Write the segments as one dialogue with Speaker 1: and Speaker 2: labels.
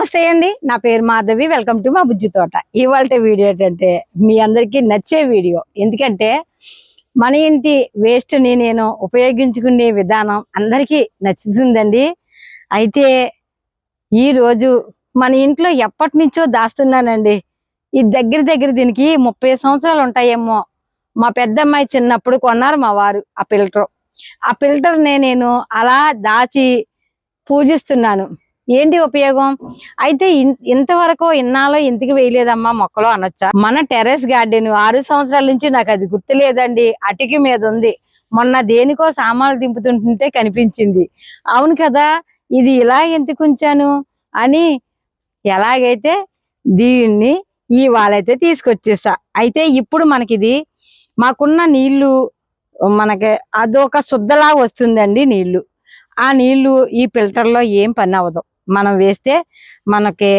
Speaker 1: నమస్తే అండి. నా పేరు మాధవి. వెల్కమ్ టు మా బుజ్జి తోట. ఇవాళ వీడియో ఏంటంటే మీ అందరికీ నచ్చే వీడియో. ఎందుకంటే మన ఇంటి వేస్ట్ని నేను ఉపయోగించుకునే విధానం అందరికీ నచ్చుతుందండి. అయితే ఈ రోజు మన ఇంట్లో ఎప్పటి నుంచో దాస్తున్నానండి. ఈ దగ్గర దగ్గర దీనికి ముప్పై సంవత్సరాలు ఉంటాయేమో. మా పెద్దమ్మాయి చిన్నప్పుడు కొన్నారు మా వారు ఆ ఫిల్టర్. ఆ ఫిల్టర్నే నేను అలా దాచి పూజిస్తున్నాను. ఏంటి ఉపయోగం? అయితే ఇంతవరకు ఇన్నాళ్ళు ఇంటికి వేయలేదమ్మా మొక్కలు అనొచ్చా? మన టెర్రస్ గార్డెన్ ఆరు సంవత్సరాల నుంచి నాకు అది గుర్తులేదండి. అటికి మీద ఉంది. మొన్న దేనికో సామాన్లు దింపుతుంటుంటే కనిపించింది. అవును కదా ఇది ఇలా ఎందుకు ఉంచాను? అని ఎలాగైతే దీన్ని ఈ వాళ్ళైతే తీసుకొచ్చేసా. అయితే ఇప్పుడు మనకిది మాకున్న నీళ్ళు మనకి అదొక శుద్ధలా వస్తుందండి నీళ్ళు ఆ నీళ్ళు ఈ ఫిల్టర్లో ఏం పని అవ్వదు. మనం వేస్తే మనకి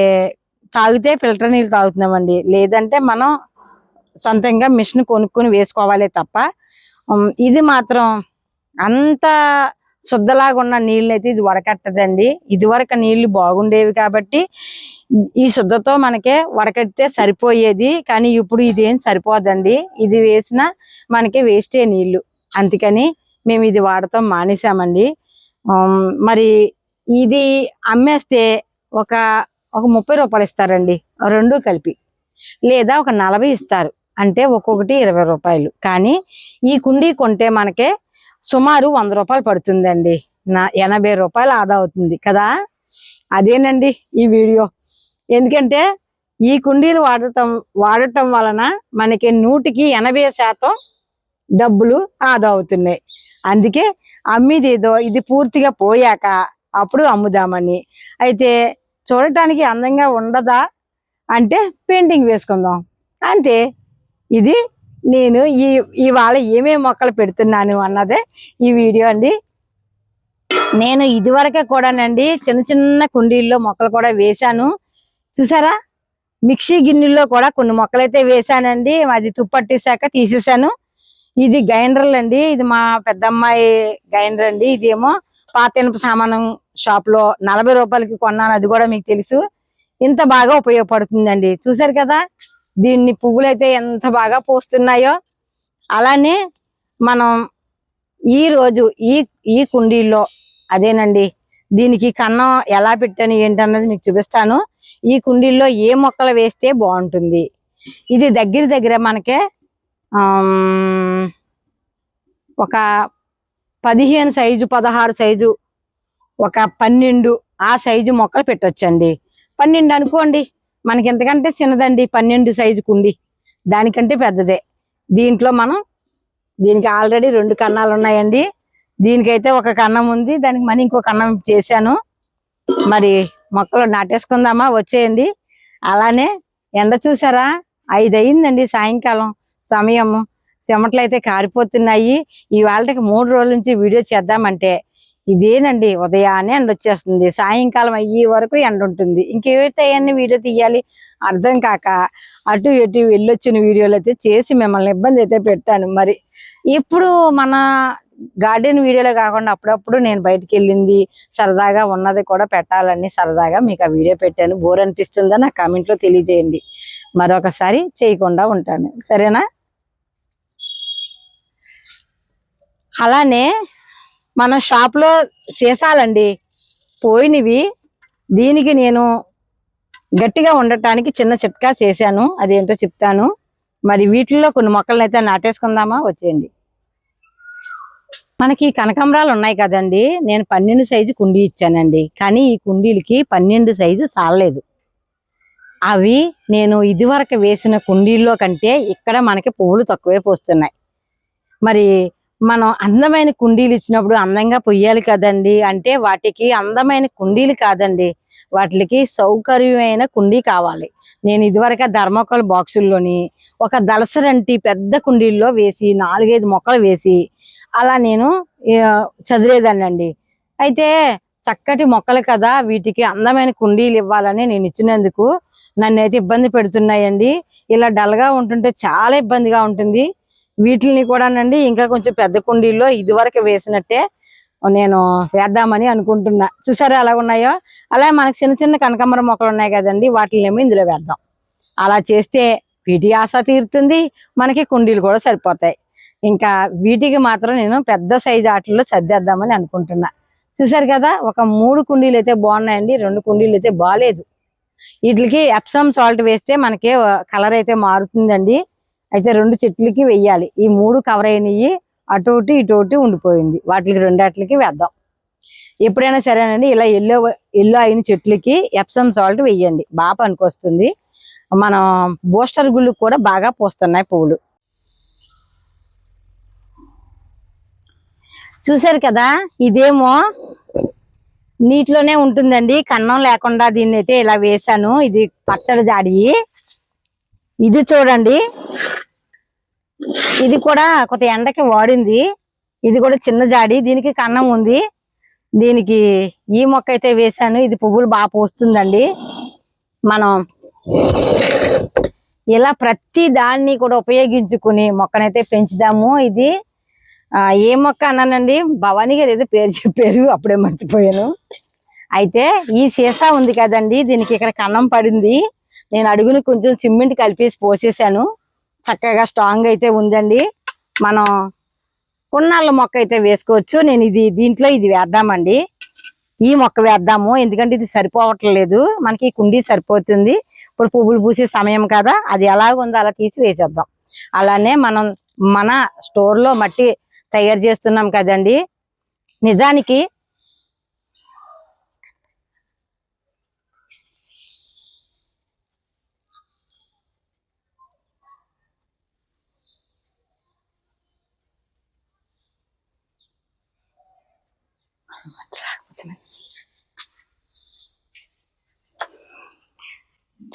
Speaker 1: తాగితే ఫిల్టర్ నీళ్ళు తాగుతున్నామండి. లేదంటే మనం సొంతంగా మిషన్ కొనుక్కొని వేసుకోవాలి తప్ప ఇది మాత్రం అంత శుద్ధలాగా ఉన్న నీళ్ళు అయితే ఇది వడకట్టదండి. ఇదివరకు నీళ్ళు బాగుండేవి కాబట్టి ఈ శుద్ధతో మనకే వడకడితే సరిపోయేది. కానీ ఇప్పుడు ఇదేం సరిపోదండి. ఇది వేసిన మనకి వేస్టే నీళ్ళు అందుకని మేము ఇది వాడటం మానేసామండి మరి ఇది అమ్మేస్తే ఒక ఒక ముప్పై రూపాయలు ఇస్తారండి. రెండు కలిపి. లేదా ఒక నలభై ఇస్తారు. అంటే ఒక్కొక్కటి ఇరవై రూపాయలు. కానీ ఈ కుండీ కొంటే మనకే సుమారు వంద రూపాయలు పడుతుందండి. నా ఎనభై రూపాయలు ఆదా అవుతుంది కదా? అదేనండి ఈ వీడియో. ఎందుకంటే ఈ కుండీలు వాడటం వాడటం వలన మనకి నూటికి ఎనభై శాతం డబ్బులు ఆదా అవుతున్నాయి. అందుకే అమ్మిదేదో ఇది పూర్తిగా పోయాక అప్పుడు అమ్ముదామని. అయితే చూడటానికి అందంగా ఉండదా అంటే పెయింటింగ్ వేసుకుందాం. అంతే. ఇది నేను ఈ ఇవాళ ఏమేమి మొక్కలు పెడుతున్నాను అన్నదే ఈ వీడియో అండి. నేను ఇదివరకే కూడానండి చిన్న చిన్న కుండీల్లో మొక్కలు కూడా వేశాను. చూసారా? మిక్సీ గిన్నెల్లో కూడా కొన్ని మొక్కలు అయితే వేశానండి. అది తుప్పట్టేశాక తీసేసాను ఇది గైండర్లు అండి ఇది మా పెద్దమ్మాయి గైండర్ అండి. ఇదేమో పాత ఇనుప సామానం షాప్లో నలభై రూపాయలకి కొన్నాను అది కూడా మీకు తెలుసు. ఇంత బాగా ఉపయోగపడుతుందండి. చూసారు కదా? దీన్ని పువ్వులు అయితే ఎంత బాగా పూస్తున్నాయో. అలానే మనం ఈ రోజు ఈ ఈ కుండీల్లో అదేనండి దీనికి కన్నం ఎలా పెట్టాను ఏంటన్నది మీకు చూపిస్తాను. ఈ కుండీల్లో ఏ మొక్కలు వేస్తే బాగుంటుంది? ఇది దగ్గర దగ్గర మనకే ఒక పదిహేను సైజు పదహారు సైజు ఒక పన్నెండు ఆ సైజు మొక్కలు పెట్టొచ్చండి. పన్నెండు అనుకోండి మనకి ఎంతకంటే చిన్నదండి పన్నెండు సైజు కుండి. దానికంటే పెద్దదే. దీంట్లో మనం దీనికి ఆల్రెడీ రెండు కన్నాలు ఉన్నాయండి. దీనికైతే ఒక కన్నం ఉంది దానికి మనీ ఇంకో కన్నం చేశాను. మరి మొక్కలు నాటేసుకుందామా? వచ్చేయండి. అలానే ఎండ చూసారా? ఐదు అయిందండి సాయంకాలం సమయము. చెమటలు అయితే కారిపోతున్నాయి. ఇవాళకి మూడు రోజుల నుంచి వీడియో చేద్దామంటే ఇదేనండి ఉదయాన్నే ఎండ వచ్చేస్తుంది సాయంకాలం అయ్యే వరకు ఎండ ఉంటుంది ఇంకేటన్నీ వీడియో తీయాలి అర్థం కాక అటు ఇటు వెళ్ళొచ్చిన వీడియోలు అయితే చేసి మిమ్మల్ని ఇబ్బంది అయితే పెట్టాను. మరి ఇప్పుడు మన గార్డెన్ వీడియోలే కాకుండా అప్పుడప్పుడు నేను బయటికి వెళ్ళింది సరదాగా ఉన్నది కూడా పెట్టాలని సరదాగా మీకు ఆ వీడియో పెట్టాను. బోర్ అనిపిస్తుందా నా కామెంట్లో తెలియజేయండి. మరొకసారి చేయకుండా ఉంటాను. సరేనా? అలానే మన షాప్లో సీసాలండి పోయినవి. దీనికి నేను గట్టిగా ఉండటానికి చిన్న చిట్కా చేశాను. అదేంటో చెప్తాను. మరి వీటిల్లో కొన్ని మొక్కలను అయితే నాటేసుకుందామా? వచ్చేయండి. మనకి కనకాంబరాలు ఉన్నాయి కదండి. నేను పన్నెండు సైజు కుండీ ఇచ్చానండి. కానీ ఈ కుండీలకి పన్నెండు సైజు చాలలేదు అవి నేను ఇదివరకు వేసిన కుండీల్లో కంటే ఇక్కడ మనకి పువ్వులు తక్కువే పోస్తున్నాయి. మరి మనం అందమైన కుండీలు ఇచ్చినప్పుడు అందంగా పొయ్యాలి కదండి. అంటే వాటికి అందమైన కుండీలు కాదండి. వాటికి సౌకర్యమైన కుండీ కావాలి. నేను ఇదివరకు ధర్మకోల్ బాక్సుల్లోని ఒక దళసరంటి పెద్ద కుండీల్లో వేసి నాలుగైదు మొక్కలు వేసి అలా నేను ఆ, అయితే చక్కటి మొక్కలు కదా వీటికి అందమైన కుండీలు ఇవ్వాలని నేను ఇచ్చినందుకు నన్ను అయితే ఇబ్బంది పెడుతున్నాయండి. ఇలా డల్గా ఉంటుంటే చాలా ఇబ్బందిగా ఉంటుంది. వీటిని కూడానండి ఇంకా కొంచెం పెద్ద కుండీల్లో ఇదివరకు వేసినట్టే నేను వేద్దామని అనుకుంటున్నా. చూసారా ఎలా ఉన్నాయో? అలాగే మనకి చిన్న చిన్న కనకమ్మర మొక్కలు ఉన్నాయి కదండి వాటినేమో ఇందులో వేద్దాం. అలా చేస్తే వీటి ఆశ తీరుతుంది మనకి కుండీలు కూడా సరిపోతాయి. ఇంకా వీటికి మాత్రం నేను పెద్ద సైజు ఆటల్లో సర్దేద్దామని అనుకుంటున్నా. చూసారు కదా ఒక మూడు కుండీలు అయితే బాగున్నాయండి రెండు కుండీలు అయితే బాగాలేదు వీటికి ఎప్సమ్ సాల్ట్ వేస్తే మనకి కలర్ అయితే మారుతుందండి. అయితే రెండు చెట్లకి వెయ్యాలి. ఈ మూడు కవర్ అయినవి అటు ఒకటి ఇటు ఒకటి ఉండిపోయింది. వాటికి రెండాటికి వేద్దాం. ఎప్పుడైనా సరేనండి ఇలా ఎల్లో ఎల్లో అయిన చెట్లకి ఎప్సమ్ సాల్ట్ వెయ్యండి బాగా పనికొస్తుంది. మనం బూస్టర్ గుళ్ళు కూడా బాగా పూస్తున్నాయి పువ్వులు. చూసారు కదా ఇదేమో నీటిలోనే ఉంటుందండి. కన్నం లేకుండా దీన్ని అయితే ఇలా వేసాను ఇది పచ్చడి జాడి. ఇది చూడండి. ఇది కూడా కొత్త ఎండకి వాడింది. ఇది కూడా చిన్న జాడి. దీనికి కన్నం ఉంది. దీనికి ఈ మొక్క అయితే వేసాను ఇది పువ్వులు బాగా పోస్తుందండి. మనం ఇలా ప్రతి దాన్ని కూడా ఉపయోగించుకుని మొక్కనైతే పెంచుదాము. ఇది ఆ, ఏ మొక్క అన్నానండి? భవానీ గారు ఏదో పేరు చెప్పారు. అప్పుడే మర్చిపోయాను. అయితే ఈ సీసా ఉంది కదండి. దీనికి ఇక్కడ కన్నం పడింది. నేను అడుగుని కొంచెం సిమెంట్ కలిపేసి పోసేసాను చక్కగా స్ట్రాంగ్ అయితే ఉందండి. మనం కొన్నాళ్ళ మొక్క అయితే వేసుకోవచ్చు. నేను ఇది దీంట్లో ఇది వేద్దామండి. ఈ మొక్క వేద్దాము. ఎందుకంటే ఇది సరిపోవట్లేదు. మనకి కుండీ సరిపోతుంది. ఇప్పుడు పువ్వులు పూసే సమయం కదా. అది ఎలాగుందో అలా తీసి వేసేద్దాం. అలానే మనం మన స్టోర్లో మట్టి తయారు చేస్తున్నాం కదండి. నిజానికి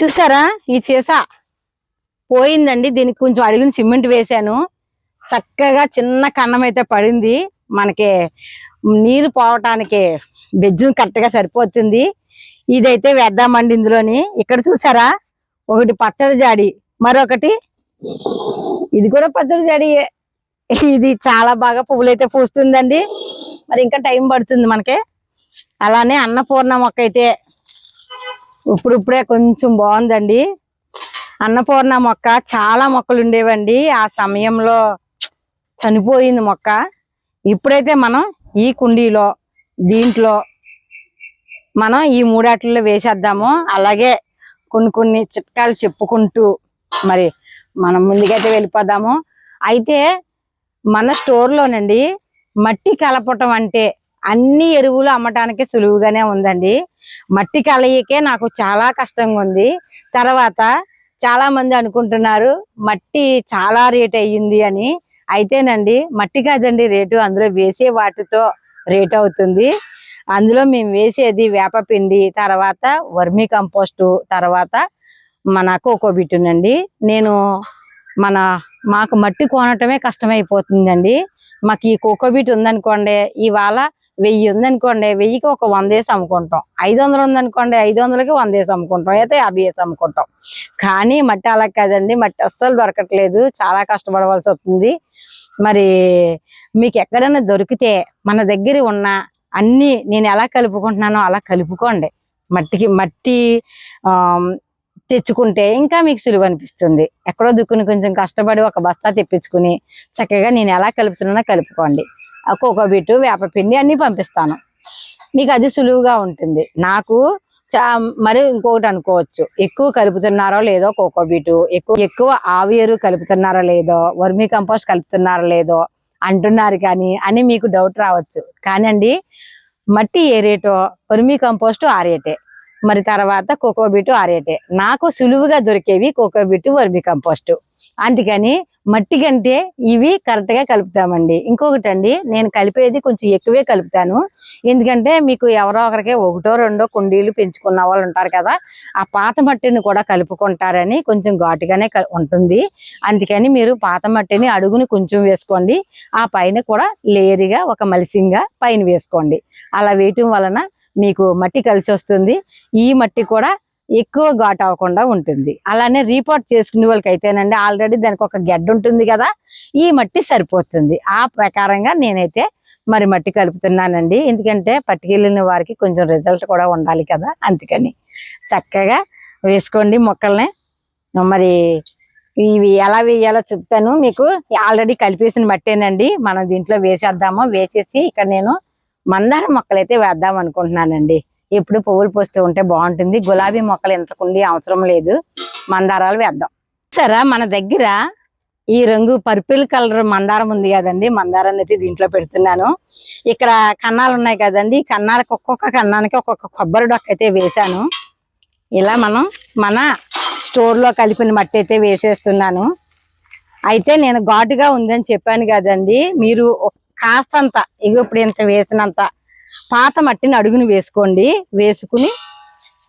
Speaker 1: చూసారా? ఈ చేస పోయిందండి. దీనికి కొంచెం అడిగిన సిమెంట్ వేశాను. చక్కగా చిన్న కన్నం అయితే పడింది. మనకి నీరు పోవటానికి బెజ్జం కరెక్ట్గా సరిపోతుంది. ఇదైతే వేద్దామండి ఇందులోని. ఇక్కడ చూసారా? ఒకటి పచ్చడి జాడి. మరొకటి ఇది కూడా పచ్చడి జాడి ఇది చాలా బాగా పువ్వులు అయితే పూస్తుందండి. మరి ఇంకా టైం పడుతుంది మనకి. అలానే అన్నపూర్ణ మొక్క అయితే ఇప్పుడిప్పుడే కొంచెం బాగుందండి. అన్నపూర్ణ మొక్క చాలా మొక్కలు ఉండేవండి. ఆ సమయంలో చనిపోయింది మొక్క. ఇప్పుడైతే మనం ఈ కుండీలో దీంట్లో మనం ఈ మూడాట్లలో వేసేద్దాము. అలాగే కొన్ని కొన్ని చిట్కాలు చెప్పుకుంటూ మరి మనం ముందుకైతే వెళ్ళిపోదాము. అయితే మన స్టోర్లోనండి మట్టి కలపటం అంటే అన్ని ఎరువులు అమ్మటానికి సులువుగానే ఉందండి. మట్టి కలయికే నాకు చాలా కష్టంగా ఉంది. తర్వాత చాలా మంది అనుకుంటున్నారు మట్టి చాలా రేట్ అయ్యింది అని. అయితేనండి మట్టి కాదండి రేటు అందులో వేసే వాటితో రేట్ అవుతుంది. అందులో మేము వేసేది వేపపిండి తర్వాత వర్మీ కంపోస్టు తర్వాత మన కోకోబిట్టునండి నేను మన మాకు మట్టి కొనటమే కష్టమైపోతుందండి. మాకు ఈ కోకోబీట్ ఉందనుకోండి ఇవాళ వెయ్యి ఉందనుకోండి వెయ్యికి ఒక వంద వేసి అమ్ముకుంటాం. ఐదు వందలు ఉందనుకోండి ఐదు వందలకి వంద వేసి అమ్ముకుంటాం. అయితే యాభై వేసి అమ్ముకుంటాం. కానీ మట్టి అలా కాదండి. మట్టి అస్సలు దొరకట్లేదు. చాలా కష్టపడవలసి వస్తుంది. మరి మీకు ఎక్కడైనా దొరికితే మన దగ్గర ఉన్న అన్నీ నేను ఎలా కలుపుకుంటున్నానో అలా కలుపుకోండి. మట్టికి మట్టి తెచ్చుకుంటే ఇంకా మీకు సులువు అనిపిస్తుంది. ఎక్కడో దుక్కుని కొంచెం కష్టపడి ఒక బస్తా తెప్పించుకుని చక్కగా నేను ఎలా కలుపుతున్నానో కలుపుకోండి. ఆ కోకోబీటు వేపపిండి అన్ని పంపిస్తాను. మీకు అది సులువుగా ఉంటుంది. నాకు చా మరి ఇంకొకటి అనుకోవచ్చు. ఎక్కువ కలుపుతున్నారో లేదో కోకోబీటు ఎక్కువ ఎక్కువ ఆవియరు కలుపుతున్నారో లేదో వర్మీ కంపోస్ట్ కలుపుతున్నారో లేదో అంటున్నారు కానీ అని మీకు డౌట్ రావచ్చు. కానండి మట్టి ఏ రేటో వర్మీ కంపోస్ట్ ఆ రేటే. మరి తర్వాత కోకోబీటు ఆరేటే. నాకు సులువుగా దొరికేవి కోకోబీటు వర్మీ కంపోస్ట్. అందుకని మట్టి కంటే ఇవి కరెక్ట్గా కలుపుతామండి. ఇంకొకటి అండి నేను కలిపేది కొంచెం ఎక్కువే కలుపుతాను. ఎందుకంటే మీకు ఎవరో ఒకరికి ఒకటో రెండో కుండీలు పెంచుకున్న వాళ్ళు ఉంటారు కదా ఆ పాత మట్టిని కూడా కలుపుకుంటారని కొంచెం ఘాటుగానే క- ఉంటుంది. అందుకని మీరు పాత మట్టిని అడుగుని కొంచెం వేసుకోండి. ఆ పైన కూడా లేయర్గా ఒక మలిసింగా పైన వేసుకోండి. అలా వేయటం వలన మీకు మట్టి కలిసి వస్తుంది. ఈ మట్టి కూడా ఎక్కువ ఘాట్ అవ్వకుండా ఉంటుంది. అలానే రీపోర్ట్ చేసుకునే వాళ్ళకి అయితేనండి ఆల్రెడీ దానికి ఒక గెడ్డ ఉంటుంది కదా ఈ మట్టి సరిపోతుంది. ఆ ప్రకారంగా నేనైతే మరి మట్టి కలుపుతున్నానండి. ఎందుకంటే పట్టుకెళ్ళిన వారికి కొంచెం రిజల్ట్ కూడా ఉండాలి కదా అందుకని చక్కగా వేసుకోండి మొక్కల్ని. మరి ఇవి ఎలా వేయాలో చెప్తాను. మీకు ఆల్రెడీ కలిపేసిన మట్టేనండి. మనం దీంట్లో వేసేద్దాము. వేసేసి ఇక్కడ నేను మందార మొక్కలు అయితే వేద్దాం అనుకుంటున్నానండి. ఎప్పుడు పువ్వులు పోస్తూ ఉంటే బాగుంటుంది. గులాబీ మొక్కలు ఎంతకుండి అవసరం లేదు. మందారాలు వేద్దాం. సరే మన దగ్గర ఈ రంగు పర్పుల్ కలర్ మందారం ఉంది కదండి. మందారాన్ని అయితే దీంట్లో పెడుతున్నాను. ఇక్కడ కన్నాలు ఉన్నాయి కదండి. కన్నాలకు ఒక్కొక్క కన్నానికి ఒక్కొక్క కొబ్బరి డొక్క అయితే వేశాను. ఇలా మనం మన స్టోర్లో కలిపిన మట్టి అయితే వేసేస్తున్నాను. అయితే నేను ఘాటుగా ఉందని చెప్పాను కదండి. మీరు కాస్తంత ఇగో ఇప్పుడు ఇంత వేసినంత. పాత మట్టిని అడుగుని వేసుకోండి. వేసుకుని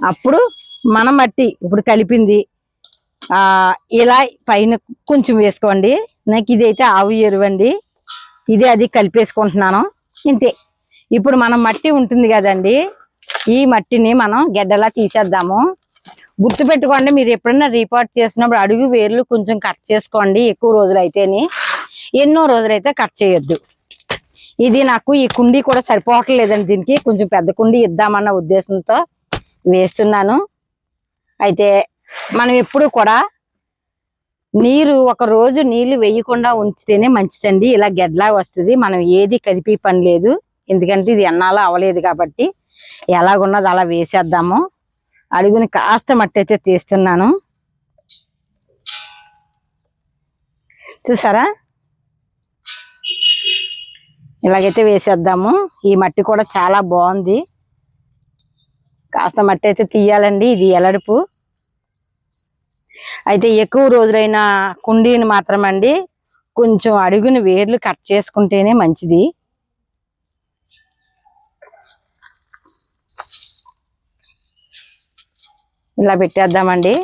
Speaker 1: అప్పుడు మన మట్టి ఇప్పుడు కలిపింది. ఆ ఇలా పైన కొంచెం వేసుకోండి. నాకు ఇదైతే ఆవు ఎరువండి. ఇది అది కలిపేసుకుంటున్నాను. ఇంతే. ఇప్పుడు మనం మట్టి ఉంటుంది కదండి. ఈ మట్టిని మనం గెడ్డలా తీసేద్దాము. గుర్తుపెట్టుకోండి మీరు ఎప్పుడైనా రిపోర్ట్ చేసినప్పుడు అడుగు వేర్లు కొంచెం కట్ చేసుకోండి. ఎక్కువ రోజులు అయితేని ఎన్నో రోజులైతే కట్ చేయొద్దు. ఇది నాకు ఈ కుండీ కూడా సరిపోవట్లేదండి దీనికి. కొంచెం పెద్ద కుండీ ఇద్దామన్న ఉద్దేశంతో వేస్తున్నాను. అయితే మనం ఎప్పుడు కూడా నీరు ఒక రోజు నీళ్ళు వేయకుండా ఉంచితేనే మంచిదండి. ఇలా గెడ్లా వస్తుంది. మనం ఏది కదిపి పని లేదు. ఎందుకంటే ఇది ఎన్నాలో అవ్వలేదు కాబట్టి ఎలాగున్నది అలా వేసేద్దాము. అడుగుని కాస్త మట్టి అయితే తీస్తున్నాను. చూసారా? ఇలాగైతే వేసేద్దాము. ఈ మట్టి కూడా చాలా బాగుంది. కాస్త మట్టి అయితే తీయాలండి ఇది ఎలడుపు. అయితే ఎక్కువ రోజులైన కుండీని మాత్రం అండి కొంచెం అడుగుని వేర్లు కట్ చేసుకుంటేనే మంచిది. ఇలా పెట్టేద్దామండి.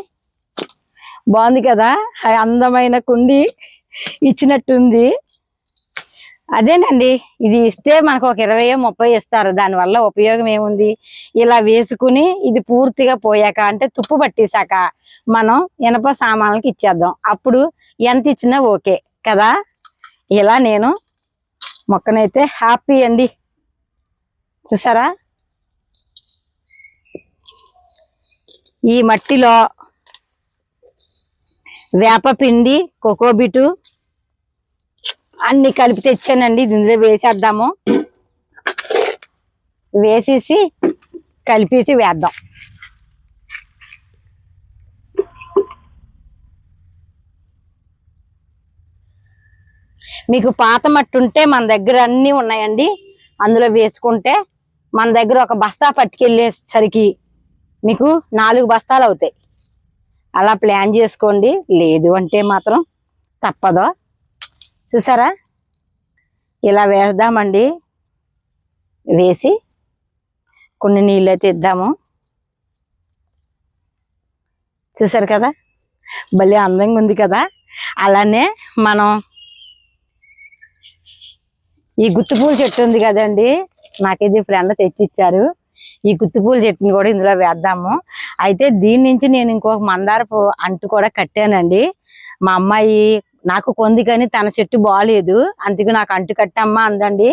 Speaker 1: బాగుంది కదా? అందమైన కుండి ఇచ్చినట్టుంది. అదేనండి. ఇది ఇస్తే మనకు ఒక ఇరవై ముప్పై ఇస్తారు. దానివల్ల ఉపయోగం ఏముంది? ఇలా వేసుకుని ఇది పూర్తిగా పోయాక అంటే తుప్పు పట్టేశాక మనం ఇనప సామాన్లకి ఇచ్చేద్దాం. అప్పుడు ఎంత ఇచ్చినా ఓకే కదా? ఇలా నేను మొక్కనైతే హ్యాపీ అండి. చూసారా? ఈ మట్టిలో వేపపిండి కోకోబిటు అన్ని కలిపి తెచ్చానండి. ఇందులో వేసేద్దాము. వేసేసి కలిపేసి వేద్దాం. మీకు పాత మట్టి ఉంటే మన దగ్గర అన్నీ ఉన్నాయండి. అందులో వేసుకుంటే మన దగ్గర ఒక బస్తా పట్టుకెళ్ళేసరికి మీకు నాలుగు బస్తాలు అవుతాయి. అలా ప్లాన్ చేసుకోండి. లేదు అంటే మాత్రం తప్పదో. చూసారా? ఇలా వేద్దామండి. వేసి కొన్ని నీళ్ళు అయితే ఇద్దాము. చూసారు కదా? భలే అందంగా ఉంది కదా? అలానే మనం ఈ గుత్తిపూల చెట్టు ఉంది కదండి. నాకు ఇది ఫ్రెండ్ తెచ్చిచ్చారు. ఈ గుత్తిపూల చెట్టుని కూడా ఇందులో వేద్దాము. అయితే దీని నుంచి నేను ఇంకొక మందారపు అంటు కూడా కట్టానండి. మా అమ్మాయి నాకు కొంది కానీ తన చెట్టు బాగాలేదు అందుకే నాకు అంటు కట్టమ్మా అందండి.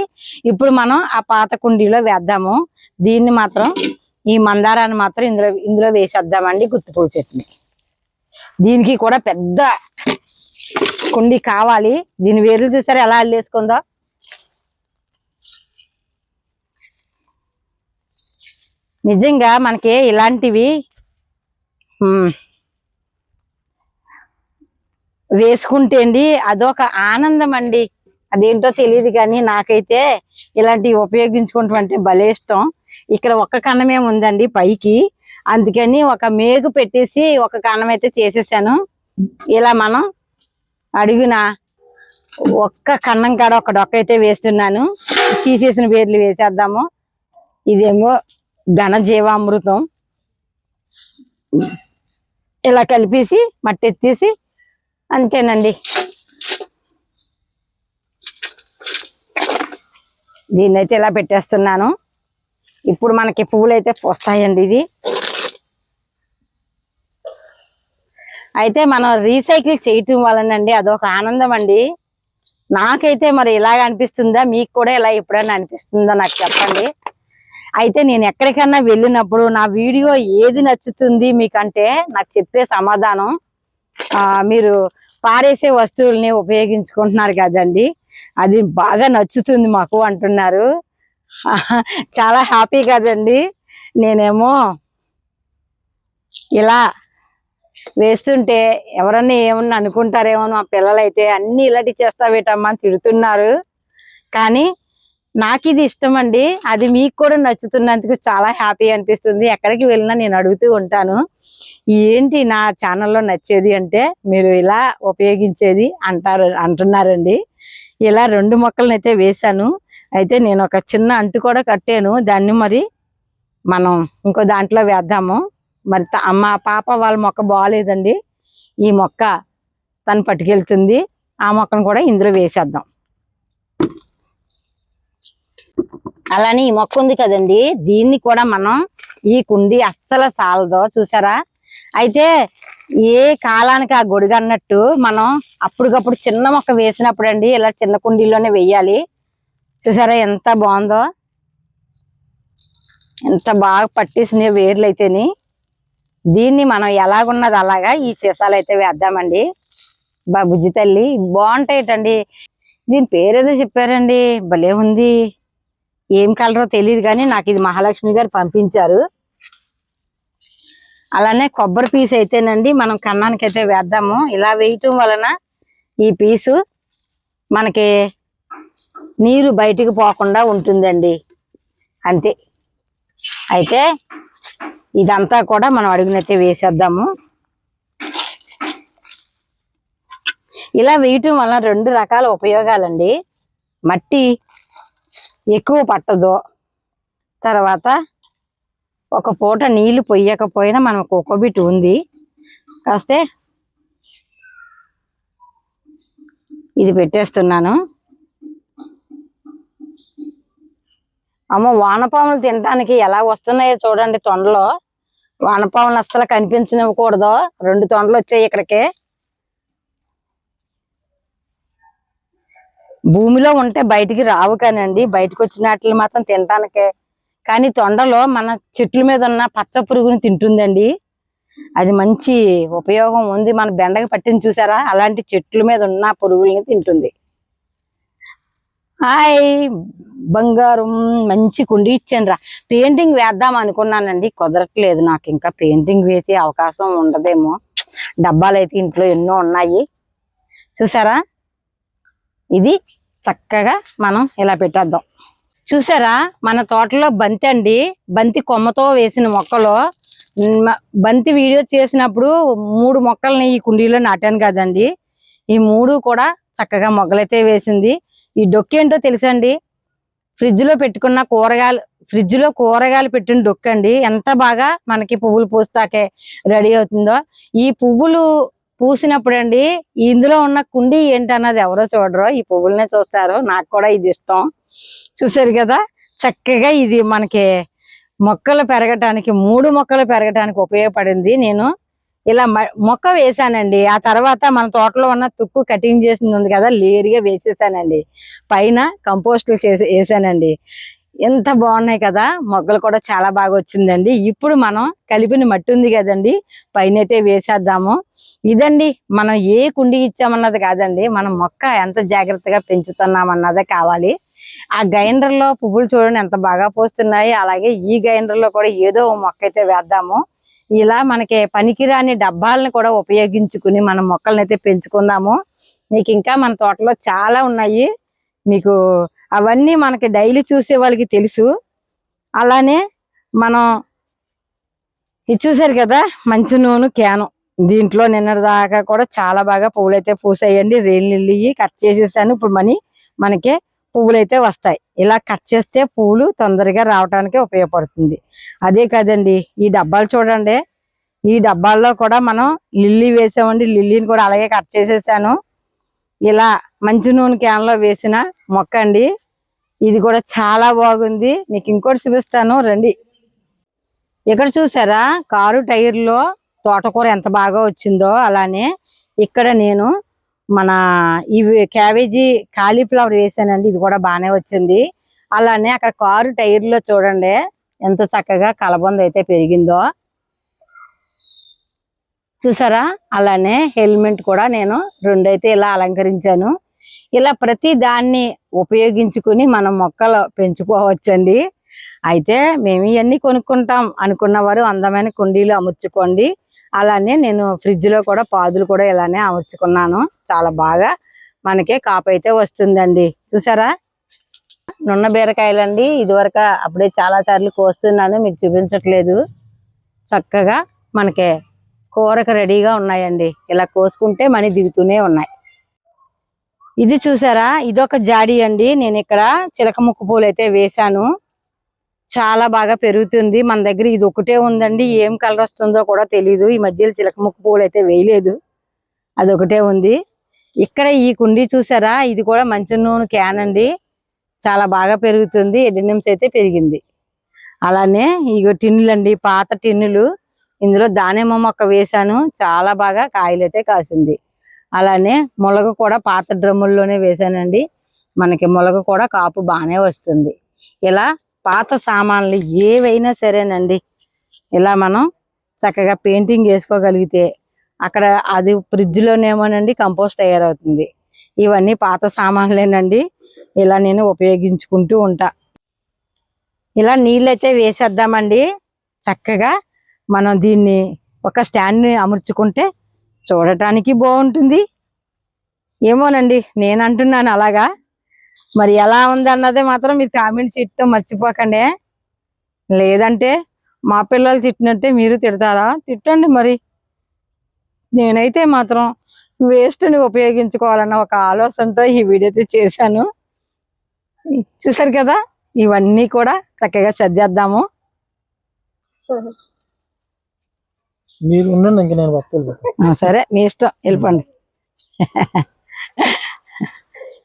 Speaker 1: ఇప్పుడు మనం ఆ పాత కుండీలో వేద్దాము. దీన్ని మాత్రం ఈ మందారాన్ని మాత్రం ఇందులో ఇందులో వేసేద్దామండి గుత్తిపూ చెట్టుని. దీనికి కూడా పెద్ద కుండీ కావాలి. దీని వేర్లు చూసారా ఎలా అల్లేసుకుందో? నిజంగా మనకి ఇలాంటివి వేసుకుంటే అండి అదొక ఆనందం అండి అదేంటో తెలియదు కానీ నాకైతే ఇలాంటివి ఉపయోగించుకుంటాం అంటే భలే ఇష్టం. ఇక్కడ ఒక్క కన్నమే ఉందండి పైకి. అందుకని ఒక మేగు పెట్టేసి ఒక కన్నం అయితే చేసేసాను. ఇలా మనం అడిగిన ఒక్క కన్నం కాడ ఒక డొక్క అయితే వేస్తున్నాను. తీసేసిన పేర్లు వేసేద్దాము. ఇదేమో ఘన జీవామృతం ఇలా కలిపేసి మట్టి ఎత్తేసి అంతేనండి. దీన్ని అయితే ఇలా పెట్టేస్తున్నాను. ఇప్పుడు మనకి పువ్వులు అయితే పోస్తాయండి ఇది. అయితే మనం రీసైకిల్ చేయటం వలనండి అదొక ఆనందం అండి నాకైతే మరి ఇలాగ అనిపిస్తుందా? మీకు కూడా ఇలా ఎప్పుడైనా అనిపిస్తుందా నాకు చెప్పండి. అయితే నేను ఎక్కడికైనా వెళ్ళినప్పుడు నా వీడియో ఏది నచ్చుతుంది మీకంటే నాకు చెప్పే సమాధానం మీరు పారేసే వస్తువుల్ని ఉపయోగించుకుంటున్నారు కదండి. అది బాగా నచ్చుతుంది మాకు అంటున్నారు. చాలా హ్యాపీ కదండి. నేనేమో ఇలా వేస్తుంటే ఎవరన్నా ఏమన్నా అనుకుంటారేమో మా పిల్లలైతే అన్ని ఇలాంటి చేస్తావేటమ్మా అని తిడుతున్నారు. కానీ నాకు ఇది ఇష్టం అండి అది మీకు కూడా నచ్చుతున్నందుకు చాలా హ్యాపీ అనిపిస్తుంది. ఎక్కడికి వెళ్ళినా నేను అడుగుతూ ఉంటాను. ఏంటి నా ఛానల్లో నచ్చేది అంటే మీరు ఇలా ఉపయోగించేది అంటారు అంటున్నారండి. ఇలా రెండు మొక్కలను అయితే వేశాను. అయితే నేను ఒక చిన్న అంటు కూడా కట్టాను. దాన్ని మరి మనం ఇంకో దాంట్లో వేద్దాము. మరి త- మా పాప వాళ్ళ మొక్క బాగాలేదండి ఈ మొక్క తను పట్టుకెళ్తుంది. ఆ మొక్కను కూడా ఇందులో వేసేద్దాం. అలానే ఈ మొక్క ఉంది కదండి. దీన్ని కూడా మనం ఈ కుండి అస్సలు సాలదో. చూసారా? అయితే ఏ కాలానికి ఆ గొడుగు అన్నట్టు మనం అప్పటికప్పుడు చిన్న మొక్క వేసినప్పుడు అండి ఇలా చిన్న కుండీలోనే వేయాలి. చూసారా ఎంత బాగుందో? ఎంత బాగా పట్టేసినాయి వేర్లు అయితేని దీన్ని మనం ఎలాగున్నది అలాగా ఈ సీసాలు అయితే వేద్దామండి. బా బుజ్జి తల్లి బాగుంటాయిటండి. దీని పేరేదో చెప్పారండి. భలే ఉంది. ఏం కలరో తెలియదు కానీ నాకు ఇది మహాలక్ష్మి గారు పంపించారు. అలానే కొబ్బరి పీస్ అయితేనండి మనం కన్నానికి అయితే వేద్దాము. ఇలా వేయటం వలన ఈ పీసు మనకి నీరు బయటికి పోకుండా ఉంటుందండి. అంతే. అయితే ఇదంతా కూడా మనం అడుగునైతే వేసేద్దాము. ఇలా వేయటం వలన రెండు రకాల ఉపయోగాలండి. మట్టి ఎక్కువ పట్టదు. తర్వాత ఒక పూట నీళ్ళు పొయ్యకపోయినా మనం కుక్కబిట్ ఉంది. కాస్తే ఇది పెట్టేస్తున్నాను. అమ్మ వానపాములు తినడానికి ఎలా వస్తున్నాయో చూడండి తొండలో. వానపాములు అస్సలు కనిపించనివ్వకూడదు. రెండు తొండలు వచ్చాయి ఇక్కడికి. భూమిలో ఉంటే బయటికి రావు కానండి. బయటకు వచ్చినట్లు మాత్రం తినటానికే. కానీ తొండలో మన చెట్ల మీద ఉన్న పచ్చ పురుగుని తింటుందండి. అది మంచి ఉపయోగం ఉంది. మన బెండకి పట్టింది చూసారా? అలాంటి చెట్ల మీద ఉన్న పురుగుల్ని తింటుంది. హాయ్! బంగారం మంచి కుండి ఇచ్చానురా. పెయింటింగ్ వేద్దాం అనుకున్నానండి. కుదరట్లేదు నాకు. ఇంకా పెయింటింగ్ వేసే అవకాశం ఉండదేమో. డబ్బాలు అయితే ఇంట్లో ఎన్నో ఉన్నాయి. చూసారా? ఇది చక్కగా మనం ఇలా పెట్టేద్దాం. చూసారా? మన తోటలో బంతి అండి. బంతి కొమ్మతో వేసిన మొక్కలు బంతి వీడియో చేసినప్పుడు మూడు మొక్కల్ని ఈ కుండీలో నాటాను కదండి. ఈ మూడు కూడా చక్కగా మొగ్గలైతే వేసింది. ఈ డొక్కేంటో తెలుసండి? ఫ్రిడ్జ్లో పెట్టుకున్న కూరగాయలు ఫ్రిడ్జ్లో కూరగాయలు పెట్టిన డొక్కండి. ఎంత బాగా మనకి పువ్వులు పూస్తాకే రెడీ అవుతుందో. ఈ పువ్వులు పూసినప్పుడు అండి ఇందులో ఉన్న కుండీ ఏంటన్నది ఎవరో చూడరు ఈ పువ్వులనే చూస్తారు. నాకు కూడా ఇది ఇష్టం. చూసారు కదా? చక్కగా ఇది మనకి మొక్కలు పెరగటానికి మూడు మొక్కలు పెరగటానికి ఉపయోగపడింది. నేను ఇలా మొక్క వేసానండి ఆ తర్వాత మన తోటలో ఉన్న తుక్కు కటింగ్ చేసింది ఉంది కదా లేరుగా వేసేసానండి. పైన కంపోస్టులు చేసి వేసానండి. ఎంత బాగున్నాయి కదా. మొగ్గలు కూడా చాలా బాగా వచ్చిందండి. ఇప్పుడు మనం కలిపిన మట్టి ఉంది కదండి. పైన అయితే వేసేద్దాము. ఇదండి మనం ఏ కుండి ఇచ్చామన్నది కాదండి. మనం మొక్క ఎంత జాగ్రత్తగా పెంచుతున్నాం అన్నదే కావాలి. ఆ గ్రైండర్లో పువ్వులు చూడండి ఎంత బాగా పోస్తున్నాయి. అలాగే ఈ గ్రైండర్లో కూడా ఏదో మొక్క అయితే వేద్దాము. ఇలా మనకి పనికిరాని డబ్బాలను కూడా ఉపయోగించుకుని మనం మొక్కలను అయితే పెంచుకుందాము. మీకు ఇంకా మన తోటలో చాలా ఉన్నాయి. మీకు అవన్నీ మనకి డైలీ చూసే వాళ్ళకి తెలుసు. అలానే మనం ఇది చూసారు కదా మంచి నూనె క్యాను. దీంట్లో నిన్నటి దాకా కూడా చాలా బాగా పువ్వులు అయితే పూసాయండి రేళ్ళు కట్ చేసేసాను. ఇప్పుడు మనీ మనకి పువ్వులు అయితే వస్తాయి. ఇలా కట్ చేస్తే పువ్వులు తొందరగా రావడానికి ఉపయోగపడుతుంది. అదే కదండి ఈ డబ్బాలు చూడండి. ఈ డబ్బాల్లో కూడా మనం లిల్లీ వేసామండి. లిల్లీని కూడా అలాగే కట్ చేసేసాను. ఇలా మంచి నూనె క్యాన్లో వేసిన మొక్క అండి. ఇది కూడా చాలా బాగుంది. మీకు ఇంకోటి చూపిస్తాను. రండి. ఇక్కడ చూసారా? కారు టైర్లో తోటకూర ఎంత బాగా వచ్చిందో అలానే ఇక్కడ నేను మన ఇవి క్యాబేజీ కాలీఫ్లవర్ వేసానండి. ఇది కూడా బాగానే వచ్చింది. అలానే అక్కడ కారు టైర్లో చూడండి ఎంత చక్కగా కలబంద అయితే పెరిగిందో. చూసారా? అలానే హెల్మెట్ కూడా నేను రెండైతే ఇలా అలంకరించాను. ఇలా ప్రతి దాన్ని ఉపయోగించుకుని మనం మొక్కలు పెంచుకోవచ్చండి. అయితే మేము ఇవన్నీ కొనుక్కుంటాం అనుకున్న వారు అందమైన కుండీలు అమర్చుకోండి. అలానే నేను ఫ్రిడ్జ్లో కూడా పాదులు కూడా ఇలానే అమర్చుకున్నాను. చాలా బాగా మనకే కాపు అయితే వస్తుందండి. చూసారా? నున్న బీరకాయలండి. ఇదివరకు అప్పుడే చాలా సార్లు కోస్తున్నాను మీకు చూపించట్లేదు. చక్కగా మనకి కూరకు రెడీగా ఉన్నాయండి. ఇలా కోసుకుంటే మనీ దిగుతూనే ఉన్నాయి. ఇది చూసారా? ఇదొక జాడి అండి. నేను ఇక్కడ చిలక ముక్కు పూలు అయితే వేశాను. చాలా బాగా పెరుగుతుంది. మన దగ్గర ఇది ఒకటే ఉందండి. ఏం కలర్ వస్తుందో కూడా తెలియదు ఈ మధ్యలో చిలక ముక్కు పూలు అయితే వేయలేదు. అది ఒకటే ఉంది. ఇక్కడ ఈ కుండీ చూసారా? ఇది కూడా మంచి నూనె క్యాన్ అండి. చాలా బాగా పెరుగుతుంది. ఎడెనిమ్స్ అయితే పెరిగింది. అలానే ఇగో టిన్నులండి. పాత టిన్నులు. ఇందులో దానిమ్మ మొక్క వేశాను. చాలా బాగా కాయలు అయితే కాసింది. అలానే మొలగ కూడా పాత డ్రమ్ముల్లోనే వేశానండి. మనకి మొలగ కూడా కాపు బాగానే వస్తుంది. ఇలా పాత సామాన్లు ఏవైనా సరేనండి. ఇలా మనం చక్కగా పెయింటింగ్ వేసుకోగలిగితే అక్కడ అది ఫ్రిడ్జ్లోనేమోనండి కంపోస్ట్ తయారవుతుంది. ఇవన్నీ పాత సామాన్లేనండి. ఇలా నేను ఉపయోగించుకుంటూ ఉంటా. ఇలా నీళ్ళైతే వేసేద్దామండి. చక్కగా మనం దీన్ని ఒక స్టాండ్ని అమర్చుకుంటే చూడటానికి బాగుంటుంది. ఏమోనండి నేను అంటున్నాను అలాగా. మరి ఎలా ఉంది అన్నదే మాత్రం మీరు కామెంట్ చేయటం మర్చిపోకండి. లేదంటే మా పిల్లలు తిట్టినట్టే మీరు తిడతారా? తిట్టండి మరి. నేనైతే మాత్రం వేస్ట్ని ఉపయోగించుకోవాలన్న ఒక ఆలోచనతో ఈ వీడియో అయితే చేశాను. చూసారు కదా? ఇవన్నీ కూడా చక్కగా సర్దేద్దాము.
Speaker 2: మీరు ఉండండి ఇంక నేను వస్తాను
Speaker 1: ఆ, సరే మీ ఇష్టం. వెళ్ళిపోండి.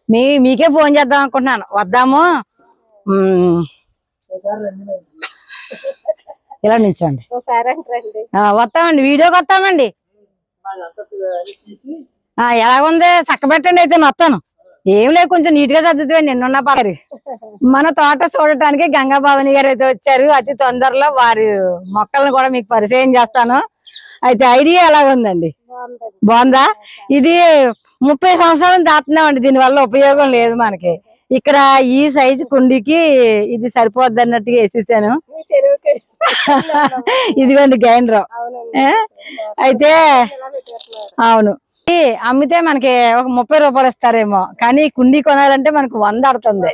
Speaker 1: మీ మీకే ఫోన్ చేద్దాం అనుకుంటున్నాను. వద్దాము. ఇలా నిల్చోండి. వస్తామండి. వీడియోకి వస్తామండి. ఆ, ఎలాగుంది? చక్క పెట్టండి అయితే నేను వస్తాను. ఏం లేదు కొంచెం నీట్గా చదువుతాండి నిన్నున్న పారి మన తోట చూడటానికి గంగా భవాని గారు అయితే వచ్చారు. అతి తొందరలో వారి మొక్కలను కూడా మీకు పరిచయం చేస్తాను. అయితే ఐడియా ఎలాగుందండి
Speaker 3: బాగుందండి
Speaker 1: బాగుందా? ఇది ముప్పై సంవత్సరాలు దాటున్నామండి దీని వల్ల ఉపయోగం లేదు మనకి. ఇక్కడ ఈ సైజు కుండీకి ఇది సరిపోద్ది అన్నట్టుగా వేసేసాను. ఇదిగోండి ఏ? అయితే
Speaker 3: ఎలా
Speaker 1: అవును. అమ్మితే మనకి ఒక ముప్పై రూపాయలు ఇస్తారేమో. కానీ కుండీ కొనాలంటే మనకు వంద
Speaker 3: వాడమన్నామండి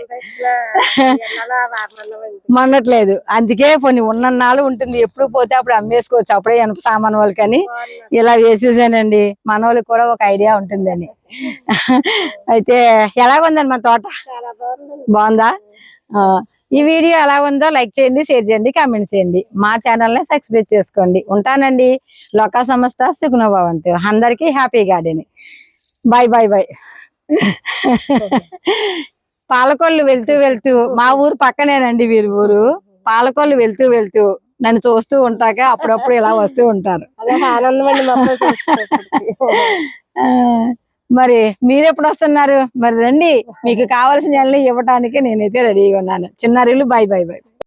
Speaker 1: మొన్నట్లేదు. అందుకే కొన్ని ఉన్నన్నాళ్ళు ఉంటుంది. ఎప్పుడు పోతే అప్పుడు అమ్మేసుకోవచ్చు. అప్పుడే ఎనప సామాన్ వాళ్ళు కానీ
Speaker 3: బాగున్నారు
Speaker 1: ఇలా వేసేసానండి. మన వాళ్ళకి కూడా ఒక ఐడియా ఉంటుందని. అయితే ఎలాగుందండి మన తోట? బాగుందా? ఆ, ఈ వీడియో ఎలా ఉందో లైక్ చేయండి షేర్ చేయండి కామెంట్ చేయండి. మా ఛానల్ని సబ్స్క్రైబ్ చేసుకోండి. ఉంటానండి. లోకా సంస్థ సుగుణభవంతు. అందరికీ happy garden bye bye bye Palakollu వెళ్తూ వెళ్తూ మా ఊరు పక్కనేనండి వీరి ఊరు. పాలకొల్లు వెళ్తూ వెళ్తూ నన్ను చూస్తూ ఉంటాక అప్పుడప్పుడు ఇలా వస్తూ ఉంటారు. మరి మీరు ఎప్పుడు వస్తున్నారు మరి రండి మీకు కావాల్సిన ఇవ్వటానికి నేనైతే రెడీగా ఉన్నాను. చిన్నారులు బాయ్ బాయ్ బాయ్